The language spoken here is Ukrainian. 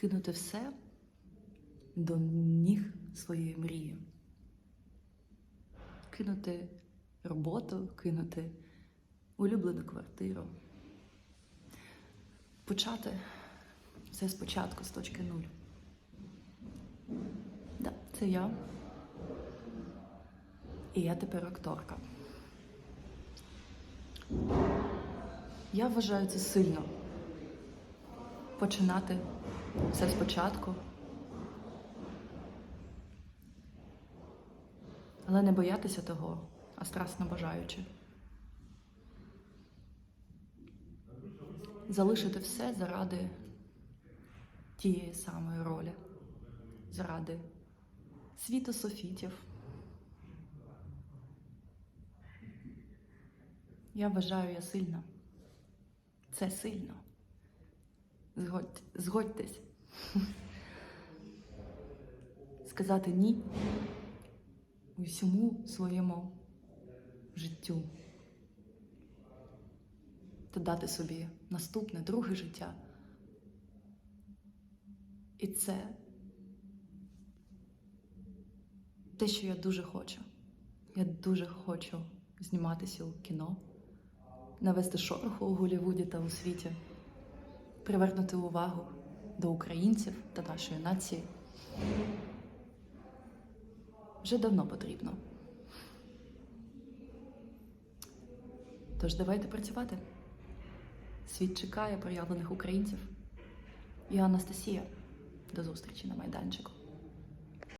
кинути все до ніг своєї мрії. Кинути роботу, кинути улюблену квартиру. Почати все спочатку, з точки нуль. Да, це я. І я тепер акторка. Я вважаю це сильно. Починати все спочатку. Але не боятися того, а страстно бажаючи. Залишити все заради тієї самої ролі, заради світу софітів. Я вважаю, я сильна. Це сильно. Згодь, згодьтесь. Сказати ні усьому своєму життю. Та дати собі наступне, друге життя. І це те, що я дуже хочу. Я дуже хочу зніматися у кіно, навести шороху у Голлівуді та у світі, привернути увагу до українців та нашої нації. Вже давно потрібно. Тож давайте працювати. Світ чекає проявлених українців. Я Анастасія. До зустрічі на майданчику.